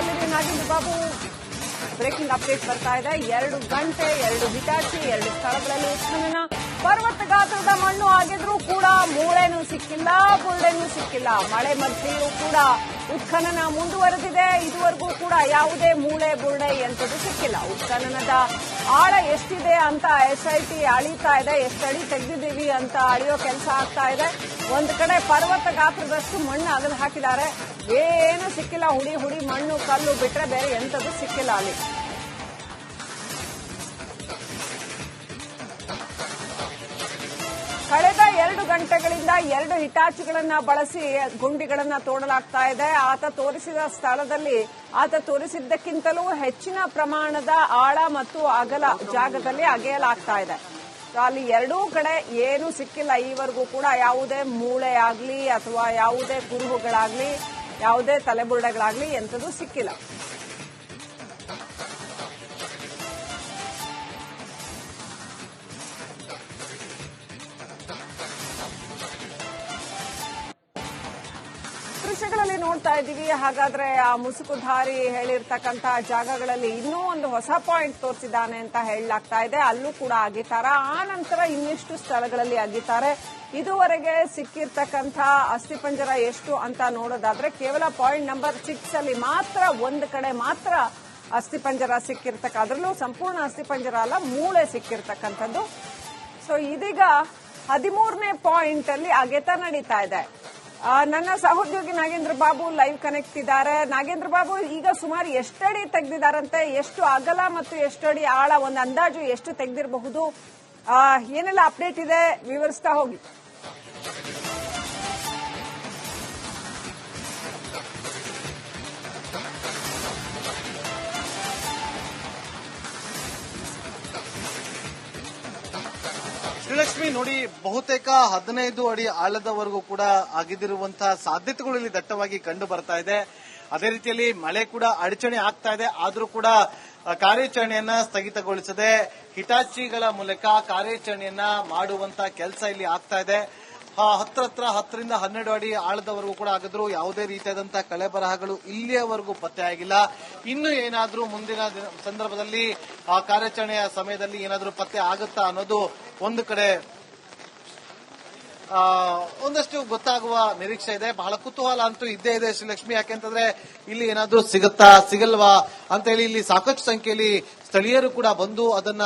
ದುರ್ಗದಲ್ಲಿ Nagendra Babu breaking update ಬರ್ತಾ ಇದೆ. ಎರಡು ಗಂಟೆ ಎರಡು ಹಿಟಾಚಿ ಎರಡು ಸ್ಥಳಗಳಲ್ಲಿ ಉತ್ಖನನ ಪರ್ವತ ಗಾತ್ರದ ಮಣ್ಣು ಆಗಿದ್ರೂ ಕೂಡ ಮೂಳೆನೂ ಸಿಕ್ಕಿಲ್ಲ ಬುರುಡೆನೂ ಸಿಕ್ಕಿಲ್ಲ. ಮಳೆ ಮಧ್ಯೆಯೂ ಕೂಡ ಉತ್ಖನನ ಮುಂದುವರೆದಿದೆ. ಇದುವರೆಗೂ ಕೂಡ ಯಾವುದೇ ಮೂಳೆ ಬುರುಡೆ ಎಂಥದ್ದು ಸಿಕ್ಕಿಲ್ಲ. ಉತ್ಖನನದ ಆಳ ಎಷ್ಟಿದೆ ಅಂತ ಎಸ್ ಐ ಟಿ ಅಳಿತಾ ಇದೆ. ಎಷ್ಟು ತೆಗೆದಿದ್ದೀವಿ ಅಂತ ಅಳಿಯೋ ಕೆಲಸ ಆಗ್ತಾ ಇದೆ. ಒಂದು ಕಡೆ ಪರ್ವತ ಗಾತ್ರದಷ್ಟು ಮಣ್ಣು ಅದನ್ನು ಹಾಕಿದ್ದಾರೆ. ಏನು ಸಿಕ್ಕಿಲ್ಲ. ಹುಡಿ ಹುಡಿ ಮಣ್ಣು, ಕಲ್ಲು ಬಿಟ್ರೆ ಬೇರೆ ಎಂಥದ್ದು ಸಿಕ್ಕಿಲ್ಲ ಅಲ್ಲಿ. ಎರಡು ಗಂಟೆಗಳಿಂದ ಎರಡು ಹಿಟಾಚಿಗಳನ್ನ ಬಳಸಿ ಗುಂಡಿಗಳನ್ನ ತೋಡಲಾಗ್ತಾ ಇದೆ. ಆತ ತೋರಿಸಿದ ಸ್ಥಳದಲ್ಲಿ, ಆತ ತೋರಿಸಿದ್ದಕ್ಕಿಂತಲೂ ಹೆಚ್ಚಿನ ಪ್ರಮಾಣದ ಆಳ ಮತ್ತು ಅಗಲ ಜಾಗದಲ್ಲಿ ಅಗೆಯಲಾಗ್ತಾ ಇದೆ. ಅಲ್ಲಿ ಎರಡೂ ಕಡೆ ಏನು ಸಿಕ್ಕಿಲ್ಲ. ಈವರೆಗೂ ಕೂಡ ಯಾವುದೇ ಮೂಳೆ ಆಗಲಿ ಅಥವಾ ಯಾವುದೇ ಕುರುಹುಗಳಾಗ್ಲಿ, ಯಾವುದೇ ತಲೆಬುರುಡೆಗಳಾಗ್ಲಿ ಎಂಥದ್ದು ಸಿಕ್ಕಿಲ್ಲ. ನೋಡ್ತಾ ಇದ್ದೀವಿ. ಹಾಗಾದ್ರೆ ಆ ಮುಸುಕುಧಾರಿ ಹೇಳಿರ್ತಕ್ಕಂತ ಜಾಗಗಳಲ್ಲಿ ಇನ್ನೂ ಒಂದು ಹೊಸ ಪಾಯಿಂಟ್ ತೋರಿಸಿದ್ದಾನೆ ಅಂತ ಹೇಳಲಾಗ್ತಾ ಇದೆ. ಅಲ್ಲೂ ಕೂಡ ಅಗಿತಾರ. ಆ ನಂತರ ಇನ್ನಿಷ್ಟು ಸ್ಥಳಗಳಲ್ಲಿ ಅಗಿತಾರೆ. ಇದುವರೆಗೆ ಸಿಕ್ಕಿರ್ತಕ್ಕಂಥ ಅಸ್ಥಿಪಂಜರ ಎಷ್ಟು ಅಂತ ನೋಡೋದಾದ್ರೆ ಕೇವಲ ಪಾಯಿಂಟ್ ನಂಬರ್ ಸಿಕ್ಸ್ ಅಲ್ಲಿ ಮಾತ್ರ ಒಂದು ಕಡೆ ಮಾತ್ರ ಅಸ್ಥಿಪಂಜರ ಸಿಕ್ಕಿರ್ತಕ್ಕ ಅದರಲ್ಲೂ ಸಂಪೂರ್ಣ ಅಸ್ಥಿಪಂಜರ ಅಲ್ಲ, ಮೂಳೆ ಸಿಕ್ಕಿರ್ತಕ್ಕಂಥದ್ದು. ಸೊ ಇದೀಗ ಹದಿಮೂರನೇ ಪಾಯಿಂಟ್ ಅಲ್ಲಿ ಅಗೆತ ನಡೀತಾ ಇದೆ. ನನ್ನ ಸಹೋದ್ಯೋಗಿ ನಾಗೇಂದ್ರ ಬಾಬು ಲೈವ್ ಕನೆಕ್ಟ್ ಇದ್ದಾರೆ. ನಾಗೇಂದ್ರ ಬಾಬು ಈಗ ಸುಮಾರು ಎಷ್ಟಡಿ ತೆಗೆದಿದ್ದಾರಂತೆ ಎಷ್ಟು ಅಗಲ ಮತ್ತು ಎಷ್ಟಡಿ ಆಳ, ಒಂದು ಅಂದಾಜು ಎಷ್ಟು ತೆಗೆದಿರಬಹುದು? ಏನೆಲ್ಲ ಅಪ್ಡೇಟ್ ಇದೆ? ವಿವರಿಸ್ತಾ ಹೋಗಿ. ಶ್ರೀಲಕ್ಷ್ಮಿ ನೋಡಿ ಬಹುತೇಕ ಹದಿನೈದು ಅಡಿ ಆಳದವರೆಗೂ ಕೂಡ ಆಗಿದಿರುವಂತಹ ಸಾಧ್ಯತೆಗಳು ಇಲ್ಲಿ ದಟ್ಟವಾಗಿ ಕಂಡು ಬರ್ತಾ ಇದೆ. ಅದೇ ರೀತಿಯಲ್ಲಿ ಮಳೆ ಕೂಡ ಅಡಚಣೆ ಆಗ್ತಾ ಇದೆ. ಆದರೂ ಕೂಡ ಕಾರ್ಯಾಚರಣೆಯನ್ನ ಸ್ಥಗಿತಗೊಳಿಸದೆ ಹಿಟಾಚಿಗಳ ಮೂಲಕ ಕಾರ್ಯಾಚರಣೆಯನ್ನ ಮಾಡುವಂತ ಕೆಲಸ ಇಲ್ಲಿ ಆಗ್ತಾ ಇದೆ. ಹತ್ರ ಹತ್ರ ಹತ್ತರಿಂದ ಹನ್ನೆರಡು ಅಡಿ ಆಳದವರೆಗೂ ಕೂಡ ಆಗಿದ್ರು. ಯಾವುದೇ ರೀತಿಯಾದಂತಹ ಕಳೆ ಬರಹಗಳು ಇಲ್ಲಿಯವರೆಗೂ ಪತ್ತೆ ಆಗಿಲ್ಲ. ಇನ್ನು ಏನಾದರೂ ಮುಂದಿನ ದಿನ- ಸಂದರ್ಭದಲ್ಲಿ ಆ ಕಾರ್ಯಾಚರಣೆಯ ಸಮಯದಲ್ಲಿ ಏನಾದರೂ ಪತ್ತೆ ಆಗುತ್ತಾ ಅನ್ನೋದು ಒಂದು ಕಡೆ ಒಂದಷ್ಟು ಗೊತ್ತಾಗುವ ನಿರೀಕ್ಷೆ ಇದೆ. ಬಹಳ ಕುತೂಹಲ ಅಂತೂ ಇದ್ದೇ ಇದೆ ಶ್ರೀಲಕ್ಷ್ಮಿ ಯಾಕೆಂತಂದ್ರೆ ಇಲ್ಲಿ ಏನಾದ್ರೂ ಸಿಗುತ್ತಾ, ಸಿಗಲ್ವಾ ಅಂತ ಹೇಳಿ ಇಲ್ಲಿ ಸಾಕಷ್ಟು ಸಂಖ್ಯೆಯಲ್ಲಿ ಸ್ಥಳೀಯರು ಕೂಡ ಬಂದು ಅದನ್ನ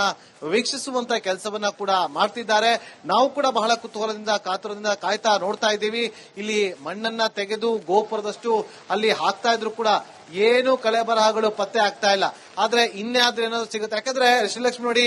ವೀಕ್ಷಿಸುವಂತ ಕೆಲಸವನ್ನ ಕೂಡ ಮಾಡ್ತಿದ್ದಾರೆ. ನಾವು ಕೂಡ ಬಹಳ ಕುತೂಹಲದಿಂದ, ಕಾತುರದಿಂದ ಕಾಯ್ತಾ ನೋಡ್ತಾ ಇದ್ದೀವಿ. ಇಲ್ಲಿ ಮಣ್ಣನ್ನ ತೆಗೆದು ಗೋಪುರದಷ್ಟು ಅಲ್ಲಿ ಹಾಕ್ತಾ ಇದ್ರು ಕೂಡ ಏನು ಕಳೆ ಬರಹಗಳು ಪತ್ತೆ ಆಗ್ತಾ ಇಲ್ಲ. ಆದ್ರೆ ಇನ್ಯಾದ್ರೂ ಏನಾದ್ರು ಸಿಗುತ್ತೆ? ಯಾಕಂದ್ರೆ ಶ್ರೀಲಕ್ಷ್ಮಿ ನೋಡಿ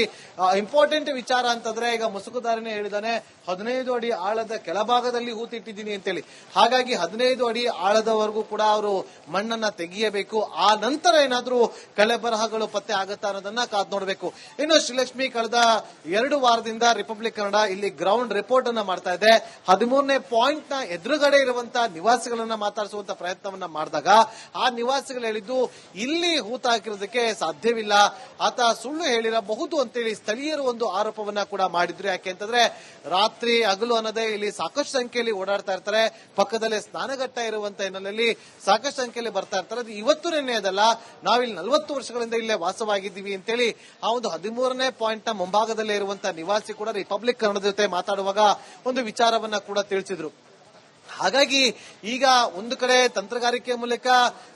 ಇಂಪಾರ್ಟೆಂಟ್ ವಿಚಾರ ಅಂತಂದ್ರೆ ಈಗ ಮುಸುಕುದಾರನೇ ಹೇಳಿದಾನೆ, ಹದಿನೈದು ಅಡಿ ಆಳದ ಕೆಳಭಾಗದಲ್ಲಿ ಹೂತಿಟ್ಟಿದ್ದೀನಿ ಅಂತೇಳಿ. ಹಾಗಾಗಿ ಹದಿನೈದು ಅಡಿ ಆಳದವರೆಗೂ ಕೂಡ ಅವರು ಮಣ್ಣನ್ನ ತೆಗೆಯಬೇಕು. ಆ ನಂತರ ಏನಾದ್ರೂ ಕಳೆ ಬರಹಗಳು ಪತ್ತೆ ಆಗುತ್ತಾ ಕಾದ್ ನೋಡಬೇಕು. ಇನ್ನು ಶ್ರೀಲಕ್ಷ್ಮಿ ಕಳೆದ ಎರಡು ವಾರದಿಂದ ರಿಪಬ್ಲಿಕ್ ಕನ್ನಡ ಇಲ್ಲಿ ಗ್ರೌಂಡ್ ರಿಪೋರ್ಟ್ ಅನ್ನ ಮಾಡ್ತಾ ಇದೆ. ಹದಿಮೂರನೇ ಪಾಯಿಂಟ್ನ ಎದುರುಗಡೆ ಇರುವಂತ ನಿವಾಸಿಗಳನ್ನ ಮಾತಾಡಿಸುವಂತ ಪ್ರಯತ್ನವನ್ನ ಮಾಡಿದಾಗ ಆ ನಿವಾಸಿಗಳು ಹೇಳಿದ್ದು, ಇಲ್ಲಿ ಹೂತ ಹಾಕಿರೋದಕ್ಕೆ ಸಾಧ್ಯವಿಲ್ಲ. ಆತ ಸುಳ್ಳು ಹೇಳಿರಬಹುದು ಅಂತೇಳಿ ಸ್ಥಳೀಯರು ಒಂದು ಆರೋಪವನ್ನ ಕೂಡ ಮಾಡಿದ್ರು. ಯಾಕೆ ಅಂತಂದ್ರೆ, ರಾತ್ರಿ ಹಗಲು ಅನ್ನೋದೇ ಇಲ್ಲಿ ಸಾಕಷ್ಟು ಸಂಖ್ಯೆಯಲ್ಲಿ ಓಡಾಡ್ತಾ ಇರ್ತಾರೆ. ಪಕ್ಕದಲ್ಲೇ ಸ್ನಾನಘಟ್ಟ ಇರುವಂತ ಹಿನ್ನೆಲೆಯಲ್ಲಿ ಸಾಕಷ್ಟು ಸಂಖ್ಯೆಯಲ್ಲಿ ಬರ್ತಾ ಇರ್ತಾರೆ. ಅದು ಇವತ್ತು ನಿನ್ನೆ ಅದಲ್ಲ ನಾವಿಲ್ಲಿ ನಲವತ್ತು ವರ್ಷಗಳಿಂದ ಇಲ್ಲೇ ವಾಸವಾಗಿದ್ದೀವಿ ಅಂತೇಳಿ ಆ ಒಂದು ಹದಿಮೂರನೇ ಪಾಯಿಂಟ್ನ ಮುಂಭಾಗದಲ್ಲೇ ಇರುವಂತ ನಿವಾಸಿ ಕೂಡ ರಿಪಬ್ಲಿಕ್ ಕನ್ನಡದ ಜೊತೆ ಮಾತಾಡುವಾಗ ಒಂದು ವಿಚಾರವನ್ನ ಕೂಡ ತಿಳಿಸಿದ್ರು. ಹಾಗಾಗಿ ಈಗ ಒಂದು ಕಡೆ ತಂತ್ರಗಾರಿಕೆ ಮೂಲಕ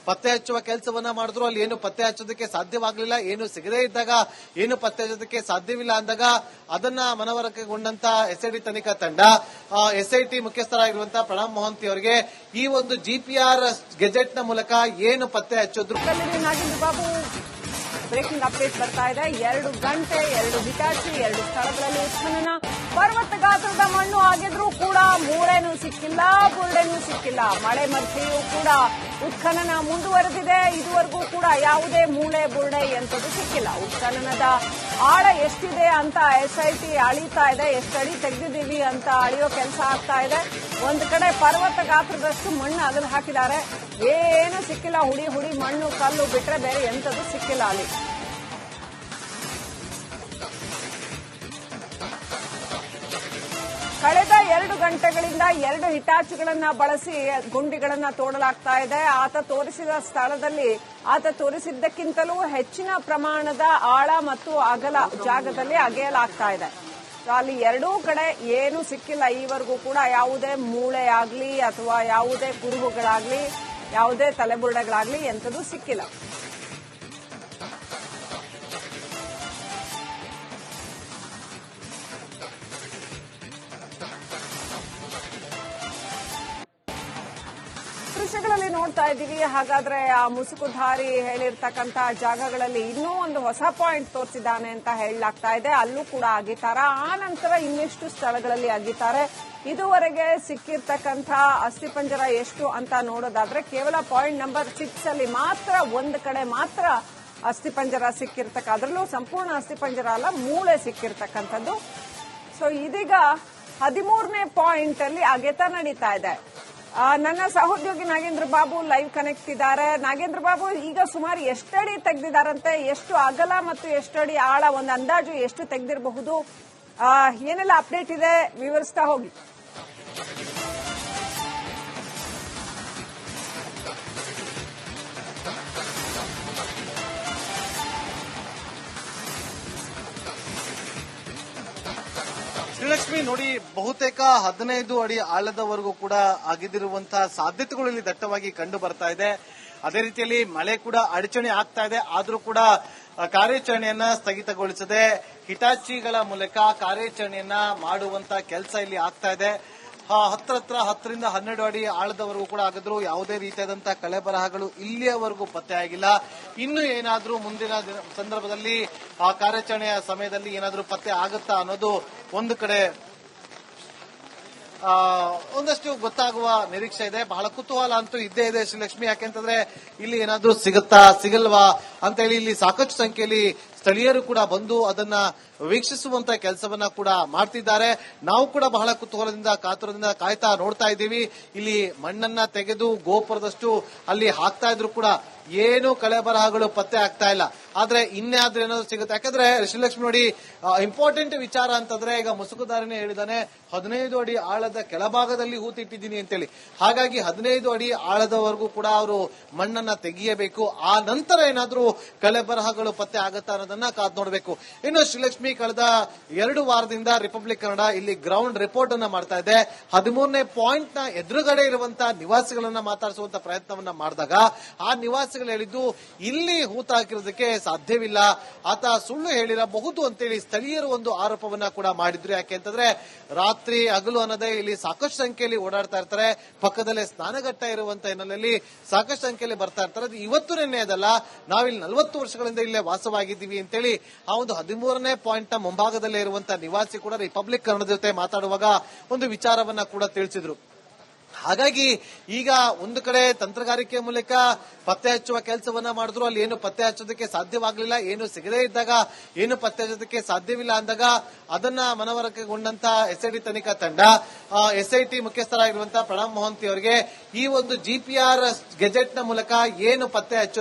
ಪತ್ತೆ ಹಚ್ಚುವ ಕೆಲಸವನ್ನ ಮಾಡಿದ್ರು, ಅಲ್ಲಿ ಏನು ಪತ್ತೆ ಹಚ್ಚೋದಕ್ಕೆ ಸಾಧ್ಯವಾಗಲಿಲ್ಲ, ಏನು ಸಿಗದೇ ಇದ್ದಾಗ, ಏನು ಪತ್ತೆ ಹಚ್ಚೋದಕ್ಕೆ ಸಾಧ್ಯವಿಲ್ಲ ಅಂದಾಗ ಅದನ್ನ ಮನವರಿಕೆಗೊಂಡಂತ ಎಸ್ಐಟಿ ತನಿಖಾ ತಂಡ ಎಸ್ಐಟಿ ಮುಖ್ಯಸ್ಥರಾಗಿರುವಂತಹ ಪ್ರಣಬ್ ಮೊಹಂತಿ ಅವರಿಗೆ ಈ ಒಂದು ಜಿಪಿಆರ್ ಗೆಜೆಟ್ನ ಮೂಲಕ ಏನು ಪತ್ತೆ ಹಚ್ಚೋದ್ರು. ಬ್ರೇಕಿಂಗ್ ಅಪ್ಡೇಟ್ ಬರ್ತಾ ಇದೆ. ಎರಡು ಗಂಟೆ, ಎರಡು ಹಿಟಾಚಿ, ಎರಡು ಸ್ಥಳಗಳಲ್ಲಿ ಉತ್ಖನನ ಪರ್ವತ ಗಾತ್ರದ ಮಣ್ಣು ಆಗಿದ್ರೂ ಕೂಡ ಮೂಳೆನೂ ಸಿಕ್ಕಿಲ್ಲ ಬುರುಡೆನೂ ಸಿಕ್ಕಿಲ್ಲ. ಮಳೆ ಮರ್ತಿಯೂ ಕೂಡ ಉತ್ಖನನ ಮುಂದುವರೆದಿದೆ. ಇದುವರೆಗೂ ಕೂಡ ಯಾವುದೇ ಮೂಳೆ, ಬುರುಡೆ ಎಂಥದ್ದು ಸಿಕ್ಕಿಲ್ಲ. ಉತ್ಖನನದ ಆಳ ಎಷ್ಟಿದೆ ಅಂತ ಎಸ್ಐಟಿ ಅಳಿತಾ ಇದೆ. ಎಷ್ಟು ಅಡಿ ತೆಗೆದಿದ್ದೀವಿ ಅಂತ ಅಳಿಯೋ ಕೆಲಸ ಆಗ್ತಾ ಇದೆ. ಒಂದು ಕಡೆ ಪರ್ವತ ಗಾತ್ರದಷ್ಟು ಮಣ್ಣು ಅಗಲು ಹಾಕಿದ್ದಾರೆ. ಏನು ಸಿಕ್ಕಿಲ್ಲ. ಹುಡಿ ಹುಡಿ ಮಣ್ಣು, ಕಲ್ಲು ಬಿಟ್ರೆ ಬೇರೆ ಎಂಥದ್ದು ಸಿಕ್ಕಿಲ್ಲ ಅಲ್ಲಿ. ಕಳೆದ ಎರಡು ಗಂಟೆಗಳಿಂದ ಎರಡು ಹಿಟಾಚಿಗಳನ್ನ ಬಳಸಿ ಗುಂಡಿಗಳನ್ನ ತೋಡಲಾಗ್ತಾ ಇದೆ. ಆತ ತೋರಿಸಿದ ಸ್ಥಳದಲ್ಲಿ, ಆತ ತೋರಿಸಿದ್ದಕ್ಕಿಂತಲೂ ಹೆಚ್ಚಿನ ಪ್ರಮಾಣದ ಆಳ ಮತ್ತು ಅಗಲ ಜಾಗದಲ್ಲಿ ಅಗೆಯಲಾಗ್ತಾ ಇದೆ. ಸೊ ಅಲ್ಲಿ ಎರಡೂ ಕಡೆ ಏನು ಸಿಕ್ಕಿಲ್ಲ. ಈವರೆಗೂ ಕೂಡ ಯಾವುದೇ ಮೂಳೆ ಆಗಲಿ ಅಥವಾ ಯಾವುದೇ ಕುರುಹುಗಳಾಗ್ಲಿ ಯಾವುದೇ ತಲೆಬುರುಡೆಗಳಾಗ್ಲಿ ಎಂಥದ್ದು ಸಿಕ್ಕಿಲ್ಲ. ದೃಶ್ಯಗಳಲ್ಲಿ ನೋಡ್ತಾ ಇದ್ದೀವಿ. ಹಾಗಾದ್ರೆ ಆ ಮುಸುಕುಧಾರಿ ಹೇಳಿರ್ತಕ್ಕಂತ ಜಾಗಗಳಲ್ಲಿ ಇನ್ನೂ ಒಂದು ಹೊಸ ಪಾಯಿಂಟ್ ತೋರಿಸಿದ್ದಾನೆ ಅಂತ ಹೇಳಲಾಗ್ತಾ ಇದೆ. ಅಲ್ಲೂ ಕೂಡ ಅಗಿತಾರ ಆ ನಂತರ ಇನ್ನೆಷ್ಟು ಸ್ಥಳಗಳಲ್ಲಿ ಅಗಿತಾರೆ ಇದುವರೆಗೆ ಸಿಕ್ಕಿರ್ತಕ್ಕಂಥ ಅಸ್ಥಿಪಂಜರ ಎಷ್ಟು ಅಂತ ನೋಡೋದಾದ್ರೆ ಕೇವಲ ಪಾಯಿಂಟ್ ನಂಬರ್ ಸಿಕ್ಸ್ ಅಲ್ಲಿ ಮಾತ್ರ, ಒಂದು ಕಡೆ ಮಾತ್ರ ಅಸ್ಥಿಪಂಜರ ಸಿಕ್ಕಿರ್ತಕ್ಕ, ಅದರಲ್ಲೂ ಸಂಪೂರ್ಣ ಅಸ್ಥಿಪಂಜರ ಅಲ್ಲ, ಮೂಳೆ ಸಿಕ್ಕಿರ್ತಕ್ಕಂಥದ್ದು. ಸೊ ಇದೀಗ ಹದಿಮೂರನೇ ಪಾಯಿಂಟ್ ಅಲ್ಲಿ ಅಗೆತ ನಡೀತಾ ಇದೆ. ನನ್ನ ಸಹೋದ್ಯೋಗಿ ನಾಗೇಂದ್ರ ಬಾಬು ಲೈವ್ ಕನೆಕ್ಟ್ ಇದ್ದಾರೆ. ನಾಗೇಂದ್ರ ಬಾಬು, ಈಗ ಸುಮಾರು ಎಷ್ಟಡಿ ತೆಗೆದಿದ್ದಾರಂತೆ ಎಷ್ಟು ಅಗಲ ಮತ್ತು ಎಷ್ಟಡಿ ಆಳ, ಒಂದು ಅಂದಾಜು ಎಷ್ಟು ತೆಗೆದಿರಬಹುದು? ಏನೆಲ್ಲ ಅಪ್ಡೇಟ್ ಇದೆ? ವಿವರಿಸ್ತಾ ಹೋಗಿ. ಶ್ರೀಲಕ್ಷ್ಮಿ ನೋಡಿ, ಬಹುತೇಕ ಹದಿನೈದು ಅಡಿ ಆಳದವರೆಗೂ ಕೂಡ ಅಗಿದಿರುವಂತಹ ಸಾಧ್ಯತೆಗಳು ಇಲ್ಲಿ ದಟ್ಟವಾಗಿ ಕಂಡು ಬರ್ತಾ ಇದೆ. ಅದೇ ರೀತಿಯಲ್ಲಿ ಮಳೆ ಕೂಡ ಅಡಚಣೆ ಆಗ್ತಾ ಇದೆ. ಆದರೂ ಕೂಡ ಕಾರ್ಯಾಚರಣೆಯನ್ನ ಸ್ಥಗಿತಗೊಳಿಸದೆ ಹಿಟಾಚಿಗಳ ಮೂಲಕ ಕಾರ್ಯಾಚರಣೆಯನ್ನ ಮಾಡುವಂತ ಕೆಲಸ ಇಲ್ಲಿ ಆಗ್ತಾ ಇದೆ. ಹತ್ರ ಹತ್ರ, ಹತ್ತರಿಂದ ಹನ್ನೆರಡು ಅಡಿ ಆಳದವರೆಗೂ ಕೂಡ ಆಗಿದ್ರು. ಯಾವುದೇ ರೀತಿಯಾದಂತಹ ಕಳೆ ಬರಹಗಳು ಇಲ್ಲಿಯವರೆಗೂ ಪತ್ತೆ ಆಗಿಲ್ಲ. ಇನ್ನು ಏನಾದರೂ ಮುಂದಿನ ದಿನ- ಸಂದರ್ಭದಲ್ಲಿ ಆ ಕಾರ್ಯಾಚರಣೆಯ ಸಮಯದಲ್ಲಿ ಏನಾದರೂ ಪತ್ತೆ ಆಗುತ್ತಾ ಅನ್ನೋದು ಒಂದು ಕಡೆ ಒಂದಷ್ಟು ಗೊತ್ತಾಗುವ ನಿರೀಕ್ಷೆ ಇದೆ. ಬಹಳ ಕುತೂಹಲ ಅಂತೂ ಇದ್ದೇ ಇದೆ ಶ್ರೀಲಕ್ಷ್ಮಿ. ಯಾಕೆಂತಂದ್ರೆ ಇಲ್ಲಿ ಏನಾದ್ರೂ ಸಿಗುತ್ತಾ, ಸಿಗಲ್ವಾ ಅಂತ ಹೇಳಿ ಇಲ್ಲಿ ಸಾಕಷ್ಟು ಸಂಖ್ಯೆಯಲ್ಲಿ ಸ್ಥಳೀಯರು ಕೂಡ ಬಂದು ಅದನ್ನ ವೀಕ್ಷಿಸುವಂತ ಕೆಲಸವನ್ನ ಕೂಡ ಮಾಡ್ತಿದ್ದಾರೆ. ನಾವು ಕೂಡ ಬಹಳ ಕುತೂಹಲದಿಂದ, ಕಾತುರದಿಂದ ಕಾಯ್ತಾ ನೋಡ್ತಾ ಇದ್ದೀವಿ. ಇಲ್ಲಿ ಮಣ್ಣನ್ನ ತೆಗೆದು ಗೋಪುರದಷ್ಟು ಅಲ್ಲಿ ಹಾಕ್ತಾ ಇದ್ರು ಕೂಡ ಏನು ಕಳೆ ಬರಹಗಳು ಪತ್ತೆ ಆಗ್ತಾ ಇಲ್ಲ. ಆದ್ರೆ ಇನ್ಯಾದ್ರೂ ಏನಾದ್ರು ಸಿಗುತ್ತೆ? ಯಾಕಂದ್ರೆ ಶ್ರೀಲಕ್ಷ್ಮಿ ನೋಡಿ ಇಂಪಾರ್ಟೆಂಟ್ ವಿಚಾರ ಅಂತಂದ್ರೆ ಈಗ ಮುಸುಕುದಾರನೇ ಹೇಳಿದಾನೆ, ಹದಿನೈದು ಅಡಿ ಆಳದ ಕೆಳಭಾಗದಲ್ಲಿ ಹೂತಿಟ್ಟಿದ್ದೀನಿ ಅಂತೇಳಿ. ಹಾಗಾಗಿ ಹದಿನೈದು ಅಡಿ ಆಳದವರೆಗೂ ಕೂಡ ಅವರು ಮಣ್ಣನ್ನ ತೆಗೆಯಬೇಕು. ಆ ನಂತರ ಏನಾದ್ರೂ ಕಳೆ ಬರಹಗಳು ಪತ್ತೆ ಆಗುತ್ತಾ ಅನ್ನೋದನ್ನ ಕಾದ್ ನೋಡಬೇಕು. ಇನ್ನು ಶ್ರೀಲಕ್ಷ್ಮಿ ಕಳೆದ ಎರಡು ವಾರದಿಂದ ರಿಪಬ್ಲಿಕ್ ಕನ್ನಡ ಇಲ್ಲಿ ಗ್ರೌಂಡ್ ರಿಪೋರ್ಟ್ ಅನ್ನ ಮಾಡ್ತಾ ಇದೆ. ಹದಿಮೂರನೇ ಪಾಯಿಂಟ್ನ ಎದುರುಗಡೆ ಇರುವಂತಹ ನಿವಾಸಿಗಳನ್ನ ಮಾತಾಡಿಸುವಂತ ಪ್ರಯತ್ನವನ್ನ ಮಾಡಿದಾಗ ಆ ನಿವಾಸಿಗಳು ಹೇಳಿದ್ದು ಇಲ್ಲಿ ಹೂತಾಕಿರೋದಕ್ಕೆ ಸಾಧ್ಯವಿಲ್ಲ. ಆತ ಸುಳ್ಳು ಹೇಳಿರಬಹುದು ಅಂತೇಳಿ ಸ್ಥಳೀಯರು ಒಂದು ಆರೋಪವನ್ನ ಕೂಡ ಮಾಡಿದ್ರು. ಯಾಕೆ ಅಂತಂದ್ರೆ ರಾತ್ರಿ ಹಗಲು ಅನ್ನೋದೇ ಇಲ್ಲಿ ಸಾಕಷ್ಟು ಸಂಖ್ಯೆಯಲ್ಲಿ ಓಡಾಡ್ತಾ ಇರ್ತಾರೆ. ಪಕ್ಕದಲ್ಲೇ ಸ್ನಾನಘಟ್ಟ ಇರುವಂತ ಹಿನ್ನೆಲೆಯಲ್ಲಿ ಸಾಕಷ್ಟು ಸಂಖ್ಯೆಯಲ್ಲಿ ಬರ್ತಾ ಇರ್ತಾರೆ. ಅದು ಇವತ್ತು ನಿನ್ನೆ ಅದಲ್ಲ ನಾವಿಲ್ಲಿ ನಲವತ್ತು ವರ್ಷಗಳಿಂದ ಇಲ್ಲೇ ವಾಸವಾಗಿದ್ದೀವಿ ಅಂತೇಳಿ ಆ ಒಂದು ಹದಿಮೂರನೇ ಪಾಯಿಂಟ್ನ ಮುಂಭಾಗದಲ್ಲೇ ಇರುವಂತ ನಿವಾಸಿ ಕೂಡ ರಿಪಬ್ಲಿಕ್ ಕನ್ನಡ ಜೊತೆ ಮಾತಾಡುವಾಗ ಒಂದು ವಿಚಾರವನ್ನ ಕೂಡ ತಿಳಿಸಿದ್ರು. ಹಾಗಾಗಿ ಈಗ ಒಂದು ಕಡೆ ತಂತ್ರಗಾರಿಕೆ ಮೂಲಕ ಪತ್ತೆ ಹಚ್ಚುವ ಕೆಲಸವನ್ನ ಮಾಡಿದ್ರು, ಅಲ್ಲಿ ಏನು ಪತ್ತೆ ಹಚ್ಚೋದಕ್ಕೆ ಸಾಧ್ಯವಾಗಲಿಲ್ಲ, ಏನು ಸಿಗದೇ ಇದ್ದಾಗ, ಏನು ಪತ್ತೆ ಹಚ್ಚೋದಕ್ಕೆ ಸಾಧ್ಯವಿಲ್ಲ ಅಂದಾಗ ಅದನ್ನ ಮನವರಿಕೆಗೊಂಡಂತ ಎಸ್ಐಟಿ ತನಿಖಾ ತಂಡ ಎಸ್ಐಟಿ ಮುಖ್ಯಸ್ಥರಾಗಿರುವಂತಹ ಪ್ರಣಬ್ ಮೊಹಂತಿ ಅವರಿಗೆ ಈ ಒಂದು ಜಿಪಿಆರ್ ಗೆಜೆಟ್ನ ಮೂಲಕ ಏನು ಪತ್ತೆ ಹಚ್ಚೋದು